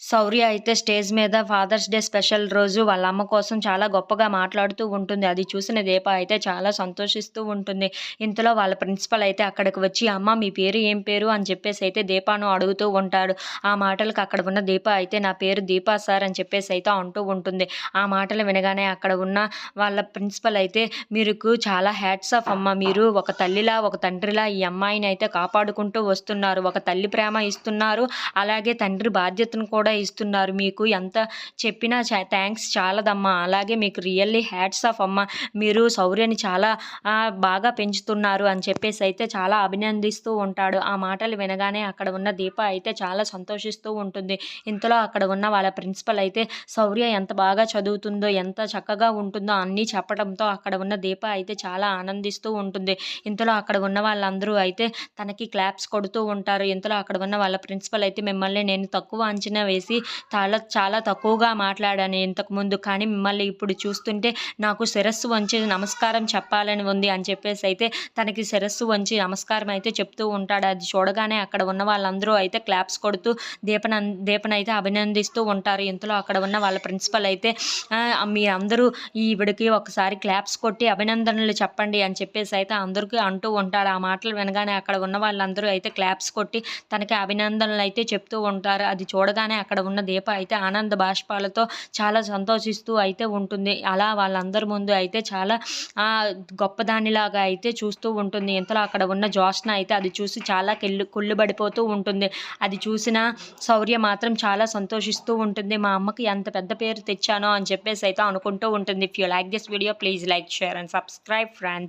శౌర్య అయితే స్టేజ్ మీద fathers day special రోజు వాళ్ళ అమ్మ కోసం చాలా గొప్పగా మాట్లాడుతూ ఉంటుంది. అది చూసిన దీప అయితే చాలా సంతోషిస్తూ ఉంటుంది. ఇంతలో వాళ్ళ ప్రిన్సిపల్ అయితే అక్కడికి వచ్చి అమ్మ మీ పేరు ఏం పేరు? అని చెప్పేసి అయితే దీపాను అడుగుతూ ఉంటాడు. ఆ మాటలకు అక్కడ ఉన్న దీప అయితే నా పేరు దీపా సార్ అని చెప్పేసి అయితే అంటూ ఉంటుంది. ఆ మాటలు వినగానే అక్కడ ఉన్న వాళ్ళ ప్రిన్సిపల్ అయితే మీకు చాలా హ్యాట్స్ ఆఫ్ అమ్మ. మీరు ఒక తల్లిలా ఒక తండ్రిలా ఈ అమ్మాయిని అయితే కాపాడుకుంటూ వస్తున్నారు. ఒక తల్లి ప్రేమ ఇస్తున్నారు. అలాగే తండ్రి బాధ్యతను కూడా ఇస్తున్నారు. మీకు ఎంత చెప్పినా థ్యాంక్స్ చాలదమ్మా. అలాగే మీకు రియల్లీ హ్యాట్స్ ఆఫ్ అమ్మ. మీరు శౌర్యని చాలా బాగా పెంచుతున్నారు అని చెప్పేసి అయితే చాలా అభినందిస్తూ ఉంటాడు. ఆ మాటలు వినగానే అక్కడ ఉన్న దీప అయితే చాలా సంతోషిస్తూ ఉంటుంది. ఇంతలో అక్కడ ఉన్న వాళ్ళ ప్రిన్సిపల్ అయితే శౌర్య ఎంత బాగా చదువుతుందో ఎంత చక్కగా ఉంటుందో అన్నీ చెప్పడంతో అక్కడ ఉన్న దీప అయితే చాలా ఆనందిస్తూ ఉంటుంది. ఇంతలో అక్కడ ఉన్న వాళ్ళందరూ అయితే తనకి క్లాప్స్ కొడుతూ ఉంటారు. ఇంతలో అక్కడ ఉన్న వాళ్ళ ప్రిన్సిపల్ అయితే మిమ్మల్ని నేను తక్కువ అంచనా వేసి చాలా చాలా తక్కువగా మాట్లాడాను ఇంతకుముందు. కానీ మిమ్మల్ని ఇప్పుడు చూస్తుంటే నాకు శిరస్సు వంచి నమస్కారం చెప్పాలని ఉంది అని చెప్పేసి అయితే తనకి శిరస్సు వంచి నమస్కారం అయితే చెప్తూ ఉంటాడు. అది చూడగానే అక్కడ ఉన్న వాళ్ళందరూ అయితే క్లాప్స్ కొడుతూ దీపన దీపన అయితే అభినందిస్తూ ఉంటారు. ఇంతలో అక్కడ ఉన్న వాళ్ళ ప్రిన్సిపల్ అయితే మీరందరూ ఈవిడికి ఒకసారి క్లాప్స్ కొట్టి అభినందనలు చెప్పండి అని చెప్పేసి అయితే అందరికీ అంటూ ఉంటాడు. ఆ మాటలు వినగానే అక్కడ ఉన్న వాళ్ళందరూ అయితే క్లాప్స్ కొట్టి తనకి అభినందనలు అయితే చెప్తూ ఉంటారు. అది చూడగానే అక్కడ ఉన్న దీప అయితే ఆనంద బాష్పాలతో చాలా సంతోషిస్తూ అయితే ఉంటుంది. అలా వాళ్ళందరి ముందు అయితే చాలా ఆ, గొప్పదానిలాగా అయితే చూస్తూ ఉంటుంది. ఇంతలో అక్కడ ఉన్న జోష్న అయితే అది చూసి చాలా కెళ్ళు కుళ్ళుబడిపోతూ ఉంటుంది. అది చూసిన శౌర్య మాత్రం చాలా సంతోషిస్తూ ఉంటుంది. మా అమ్మకి ఎంత పెద్ద పేరు తెచ్చానో అని చెప్పేసి అయితే అనుకుంటూ ఉంటుంది. If you like this video please like share and subscribe friends